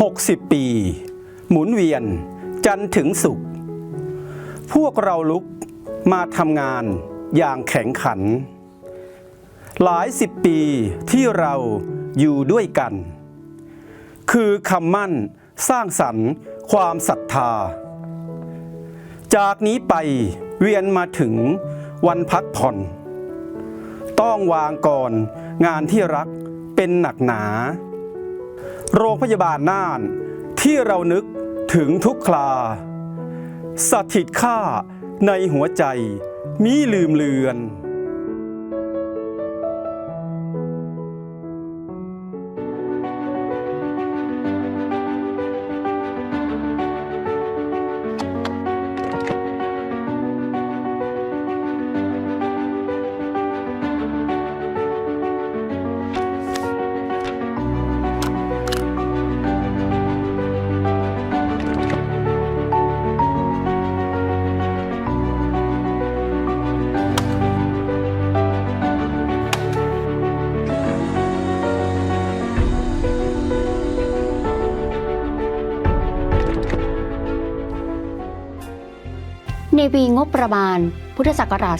60 ปี หมุนเวียน จันถึงสุข พวกเราลุกมาทำงานอย่างแข็งขัน หลายสิบปีที่เราอยู่ด้วยกัน คือคำมั่นสร้างสรรค์ความศรัทธา จากนี้ไปเวียนมาถึงวันพักผ่อน ต้องวางก่อนงานที่รักเป็นหนักหนา โรงพยาบาลน่าน ที่เรานึกถึงทุกคราสถิตข้าในหัวใจมิลืมเลือน ปีงบประมาณ พุทธศักราช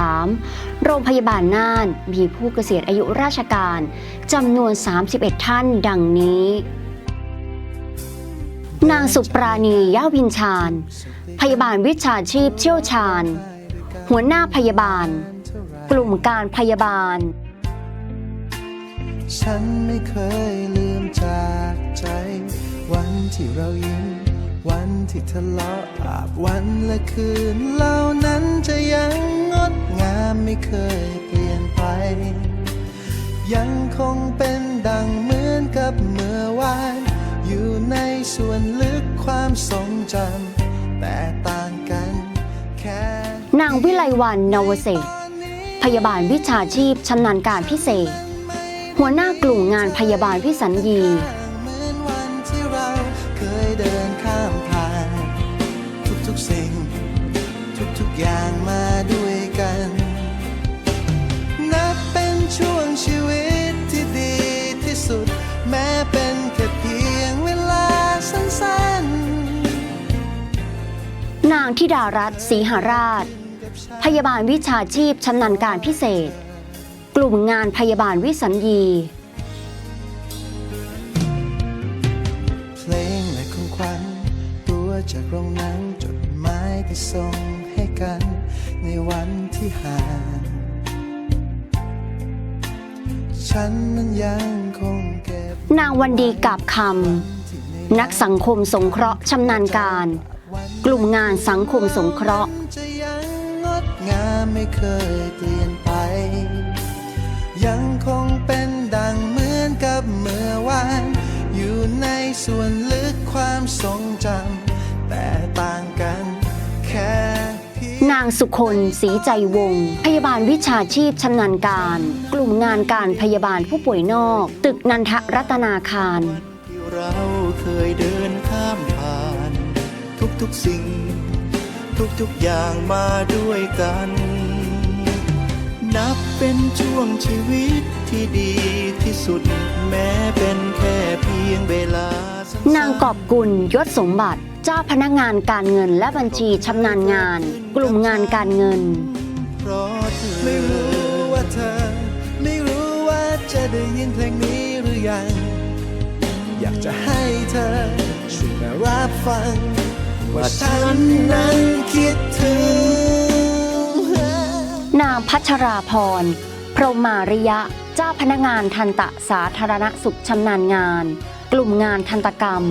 2563 โรงพยาบาลน่านมีผู้เกษียณอายุราชการจำนวน 31 ท่านดังนี้ นางสุปราณีย่าวินชาญ พยาบาลวิชาชีพเชี่ยวชาญ หัวหน้าพยาบาล กลุ่มการพยาบาล ฉันไม่เคยลืมจากใจ วันที่เรายิ้ม ที่ทะเลาะอาบวันและคืนเหล่านั้นจะยังงดงามไม่เคยเปลี่ยนไป ยังคงเป็นดังเหมือนกับเมื่อวาน อยู่ในส่วนลึกความทรงจำแต่ต่างกันแค่นางวิไลวันนวเศษพยาบาลวิชาชีพชำนาญการพิเศษ หัวหน้ากลุ่มงานพยาบาลวิสัญญี อย่างมาด้วยกัน นับเป็นช่วงชีวิตที่ดีที่สุด แม้เป็นแค่เพียงเวลาสั้นนางธิดารัตน์ศรีหาราช พยาบาลวิชาชีพชำนาญการพิเศษ กลุ่มงานพยาบาลวิสัญญีๆเพลงและของขวัญตัวจากโรงหนังจดหมายที่ส่งให้ กันในวันที่ห่าง ฉันนั้นยังคงเก็บนางวันดีกาบคำนักสังคมสงเคราะห์ชำนาญการ กลุ่มงานสังคมสงเคราะห์ จะยังงดงามไม่เคยเปลี่ยนไป ยังคงเป็นดังเหมือนกับเมื่อวาน อยู่ในส่วนลึกความทรงจำแต่ต่างกันแค่เพียง นางสุคนศรีใจวง พยาบาลวิชาชีพชำนาญการ กลุ่มงานการพยาบาลผู้ป่วยนอก ตึกนันทรัตนาคารที่เราเคยเดินข้ามผ่าน ทุกๆสิ่ง ทุกๆอย่างมาด้วยกัน นับเป็นช่วงชีวิตที่ดีที่สุดแม้เป็นแค่ กอบกุลยศสมบัติ เจ้าพนักงานการเงินและบัญชีชำนาญงาน กลุ่มงานการเงินเพราะเธอไม่รู้ว่าเธอ ไม่รู้ว่าจะได้ยินเพลงนี้หรือยัง อยากจะให้เธอช่วยมารับฟัง ว่าฉันนั้นคิดถึง นางพัชราพร พรหมาริยะ เจ้าพนักงานทันตะสาธารณสุขชำนาญงาน กลุ่มงานทันตกรรม น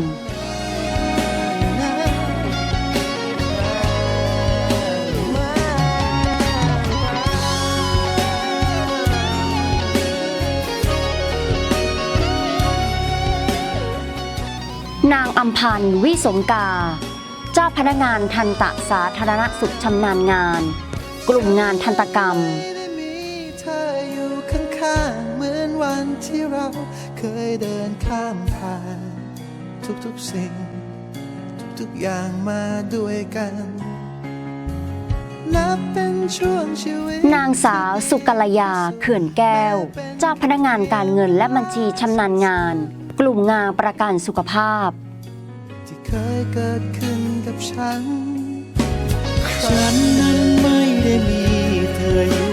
างอัมพันธ์วิสมกา เจ้าพนักงานทันตะสาธารณสุขชำนาญงาน กลุ่มงานทันตกรรม วันที่เราเคยเดินข้ามผ่าน ทุกๆสิ่ง ทุกๆอย่างมาด้วยกัน นับเป็นช่วงชีวิต นางสาวสุกัลยาเขื่อนแก้ว เจ้าพนักงานการเงินและบัญชีชำนาญงาน กลุ่มงานประกันสุขภาพ ที่เคยเกิดขึ้นกับฉัน ฉันนั้นไม่ได้มีเธออยู่ข้าง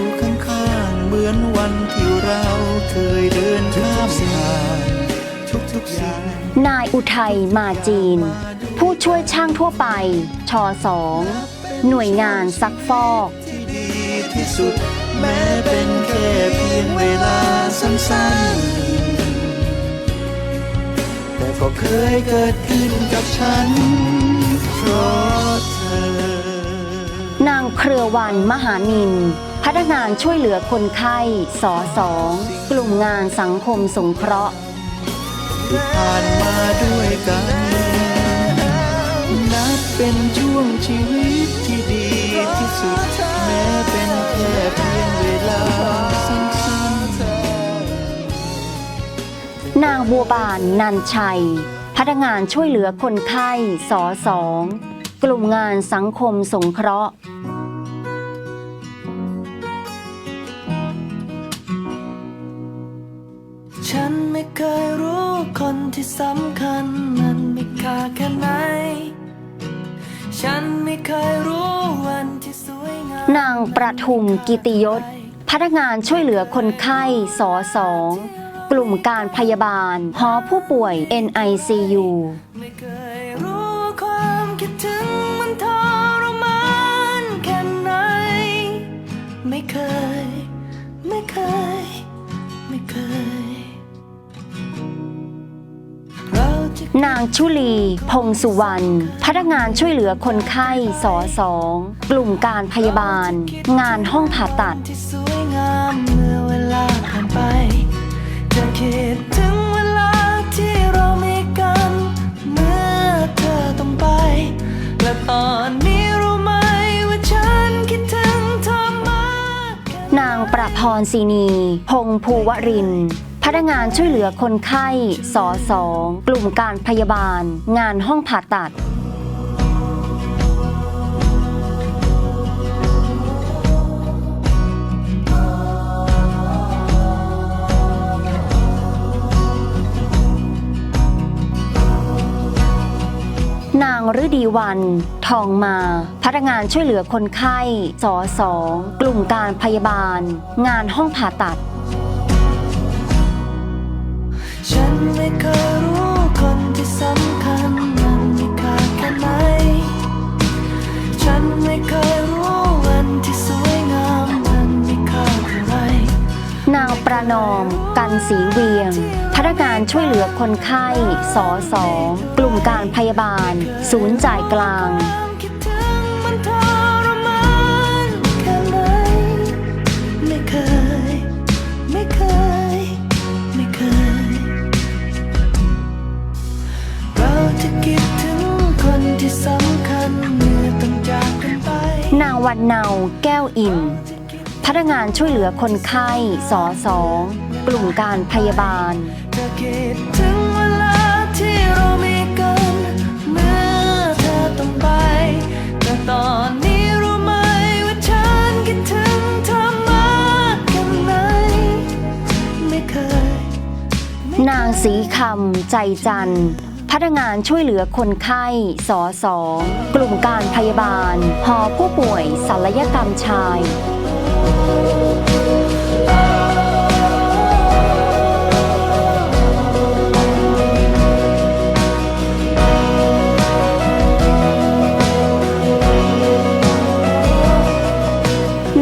ๆเห มือนวันที่เราเคยเดินข้ามผ่านทุกๆอย่างนายอุทัยมาจีน ผู้ช่วยช่างทั่วไป ชสองหน่วยงานซักฟอก ที่ดีที่สุด แม้เป็นแค่เพียงเวลาสั้นๆ แต่ก็เคยเกิดขึ้นกับฉัน เพราะเธอ นางเครือวันมหานินพ นักงานช่วยเหลือคนไข้สอสองกลุ่มงานสังคมสงเคราะห์ผ่านมาด้วยกันนับเป็นช่วงชีวิตที่ดีที่สุด แม้เป็นแค่เพียงเวลาสั้นนางบัวบานนันชัย พนักงานช่วยเหลือคนไข้สอสองกลุ่มงานสังคมสงเคราะห์ คนที่สำคัญมันมีค่าแค่ไหน ฉันไม่เคยรู้วันที่สวยงามนางประทุมกิติยศ พนักงานช่วยเหลือคนไข้สอสอง กลุ่มการพยาบาลหอผู้ป่วย NICU นางชุลี พงสุวรรณ พนักงานช่วยเหลือคนไข้สอสองกลุ่มการพยาบาล งานห้องผ่าตัดที่สวยงามเมื่อเวลาผ่านไปจะคิดถึงเวลาที่เรามีกันเมื่อเธอต้องไปและตอนนี้รู้ไหมว่าฉันคิดถึงเธอมากแค่ไหนนางประพรศรีนี พงภูวรินทร์ พนักงานช่วยเหลือคนไข้สอสองกลุ่มการพยาบาล งานห้องผ่าตัด นางฤดีวัน ทองมา พนักงานช่วยเหลือคนไข้สอสองกลุ่มการพยาบาล งานห้องผ่าตัด ฉันไม่เคยรู้คนที่สำคัญมันมีค่าแค่ไหน ฉันไม่เคยรู้วันที่สวยงามมันมีค่าเท่าไหรนางประนอม กันสีเวียง พนักงานช่วยเหลือคนไข้ สอสอง กลุ่มการพยาบาล ศูนย์จ่ายกลาง นางวันเนาแก้วอิ่มพนักงานช่วยเหลือคนไข้สอสองกลุ่มการพยาบาลจะคิดถึงเวลาที่เรามีกันเมื่อเธอต้องไปแต่ตอนนี้รู้ไหมว่าฉันคิดถึงเธอมากแค่ไหนไม่เคยนางสีคำใจจันทร์ พนักงานช่วยเหลือคนไข้สอสองกลุ่มการพยาบาล หอผู้ป่วยศัลยกรรมชาย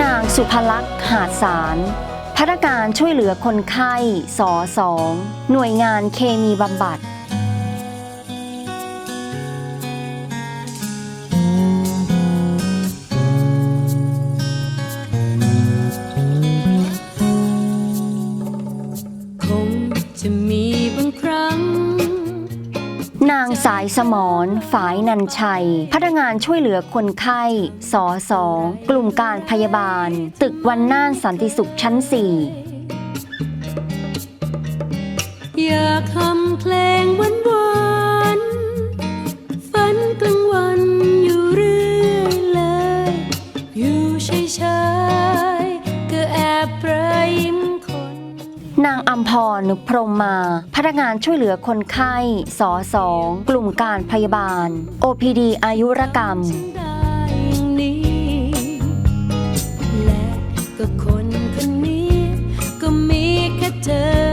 นางสุภลักษณ์หาดสารพนักงานช่วยเหลือคนไข้สอสองหน่วยงานเคมีบำบัด สมรฝายนันชัย พนักงานช่วยเหลือคนไข้สอสองกลุ่มการพยาบาล ตึกวันน่านสันติสุขชั้น 4 อยากทำเพลงวานหวาน อยู่เฉยๆก็แอบเปรยยิ้มคนนางอัมพรพรมมา พนักงานช่วยเหลือคนไข้สอสองกลุ่มการพยาบาล OPD อายุรกรรม และก็คนคนนี้ก็มีแค่เธอ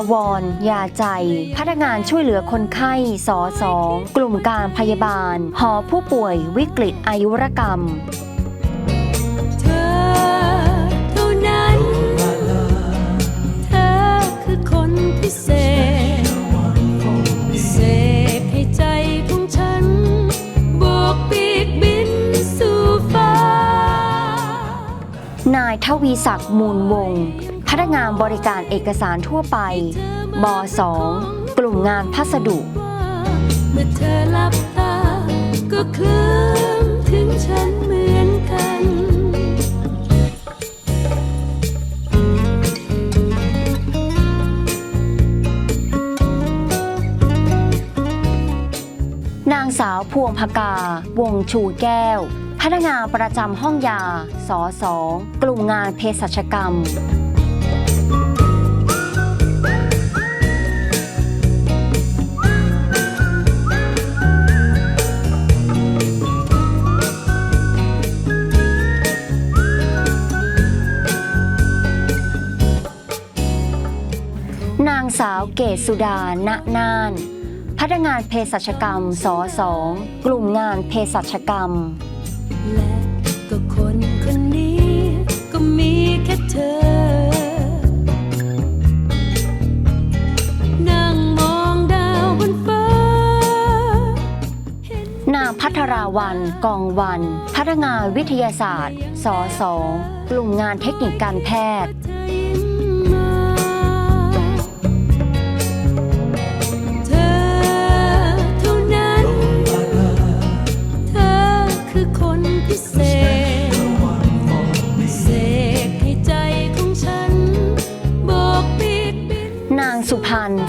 างสาวอาวรยาใจ พนักงานช่วยเหลือคนไข้สอสองกลุ่มการพยาบาล หอผู้ป่วยวิกฤตอายุรกรรมเธอเท่านั้นเธอคือคนพิเศษเสกให้ใจของฉันโบกปีกบินสู่ฟ้านายทวีศักดิ์มูลวงศ์พ นักงานบริการเอกสารทั่วไป บ 2 กลุ่มงานพัสดุ เมื่อเธอหลับตา ก็เคลื่อนถึงฉันเหมือนกัน นางสาวพวงพกา วงชูแก้ว พนักงานประจำห้องยาสอสองกลุ่มงานเภสัชกรรม สาวเกศสุดา ณนาน พนักงานเภสัชกรรมสอสอง กลุ่มงานเภสัชกรรม และก็คนคนนี้ก็มีแค่เธอ นั่งมองดาวบนฟ้า นางพัทราวันกองวัน พนักงานวิทยาศาสตร์สอสอง กลุ่มงานเทคนิคการแพทย์เธอยิ้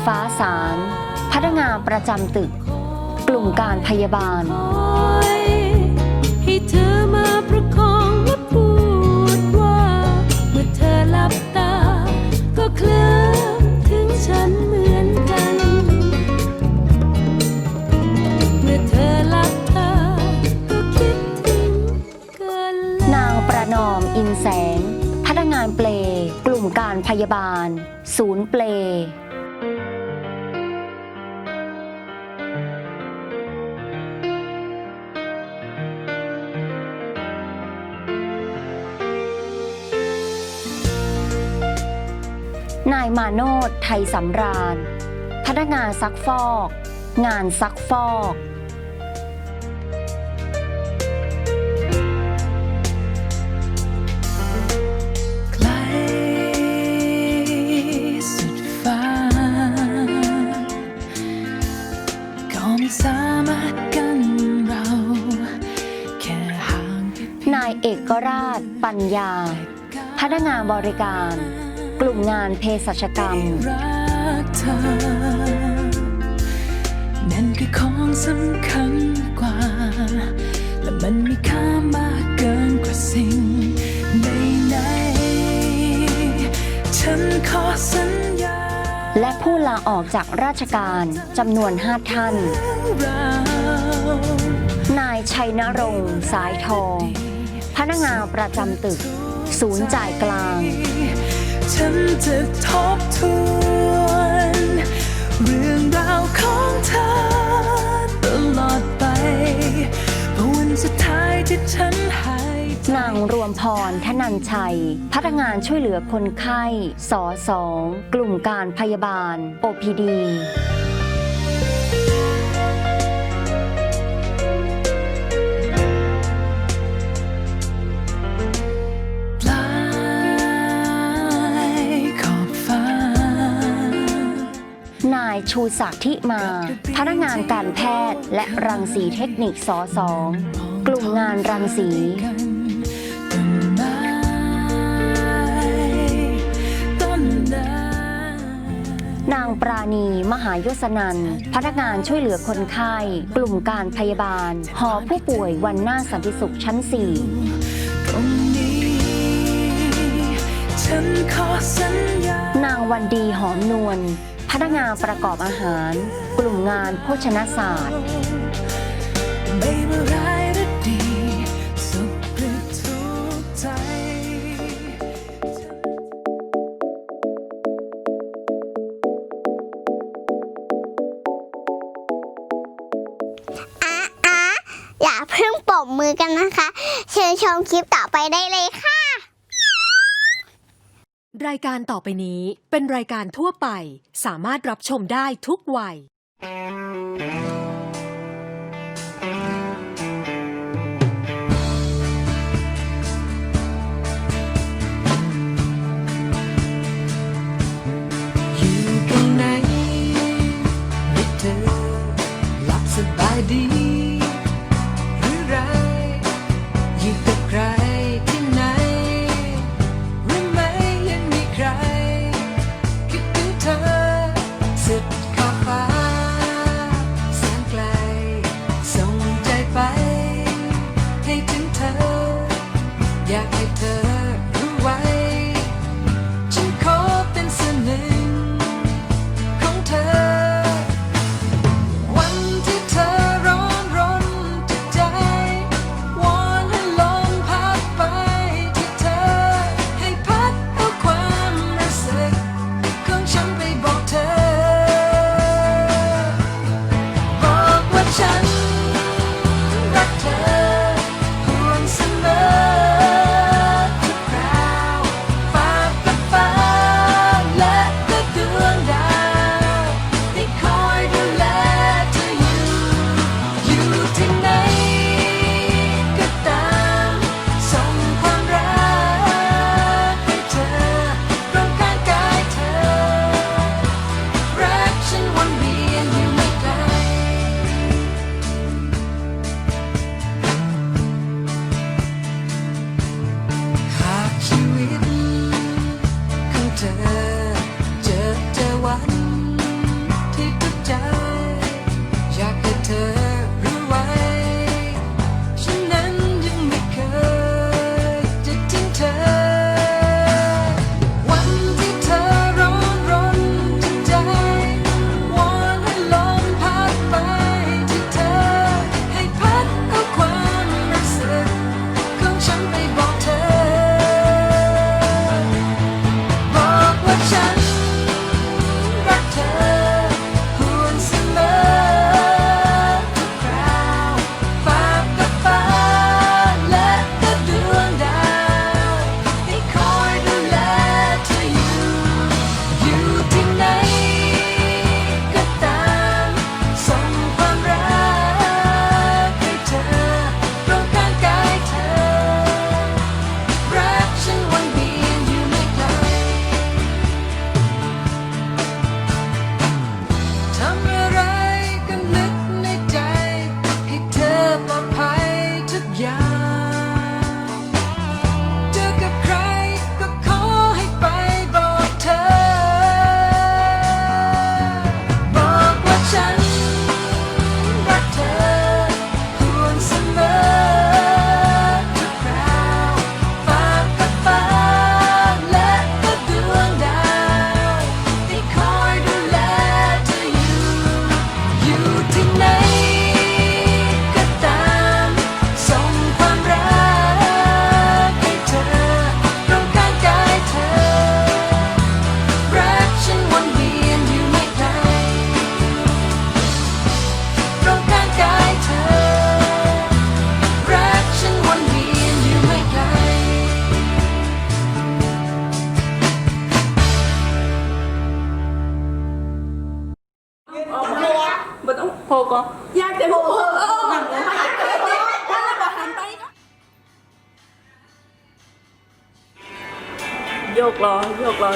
ฟ้าสาร พนักงานประจำตึก กลุ่มการพยาบาลคอยให้เธอมาประคองและพูดว่า เมื่อเธอหลับตา ก็เคลื่อนถึงฉันเหมือนกัน เมื่อเธอหลับตา ก็คิดถึงกันนางประนอมอินแสงพนักงานเปลกลุ่มการพยาบาล ศูนย์เปล นายมาโนดไทยสำราญ พนักงานซักฟอก งานซักฟอกไกลสุดฟ้าก็ไม่สามารถกันเราแค่ห่างแค่เพียงนายเอกราช ปัญญา พนักงานบริการ กลุ่มงานเภสัชกรรม รักเธอ นั่นคือของสำคัญกว่า และมันมีค่ามากเกินกว่าสิ่งใดๆฉันขอสัญญาและผู้ลาออกจากราชการจำนวน 5 ท่าน เรานายชัยนรงค์สายทอง พนักงานประจำตึก ศูนย์จ่ายกลาง ฉันจะทบทวน เรื่องราวของเธอตลอดไปวันสุดท้ายที่ฉันหายนางรวมพรธนันชัย พนักงานช่วยเหลือคนไข้สอสอง กลุ่มการพยาบาล OPD นายชูศักดิ์ทิมา พนักงานการแพทย์และรังสีเทคนิคสอสองกลุ่มงานรังสีต้นไม้ต้นใดนางปราณี มหายศนันท์พนักงานช่วยเหลือคนไข้ กลุ่มการพยาบาล หอผู้ป่วยวันหน้าสันติสุขชั้น4ตรงนี้ฉันขอสัญญานางวันดีหอมนวล พนักงานประกอบอาหาร กลุ่มงานโภชนศาสตร์ไม่ว่าร้ายหรือดีสุขหรืออะอะอย่าเพิ่งปรบมือกันนะคะ เชิญชมคลิปต่อไปได้เลยค่ะ รายการต่อไปนี้เป็นรายการทั่วไป สามารถรับชมได้ทุกวัย อยู่ตรงไหนให้เธอหลับสบายดี ฉันรักเธอ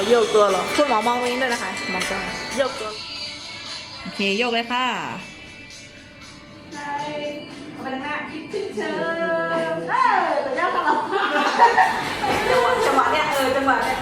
โยกล้อโยกตัวเหรอคุณหมอมองตรงนี้ด้วยนะคะมองจ้าโยกตัวโอเคโยกเลยค่ะจังหวะเนี้ยเออจังหวะเนี้ย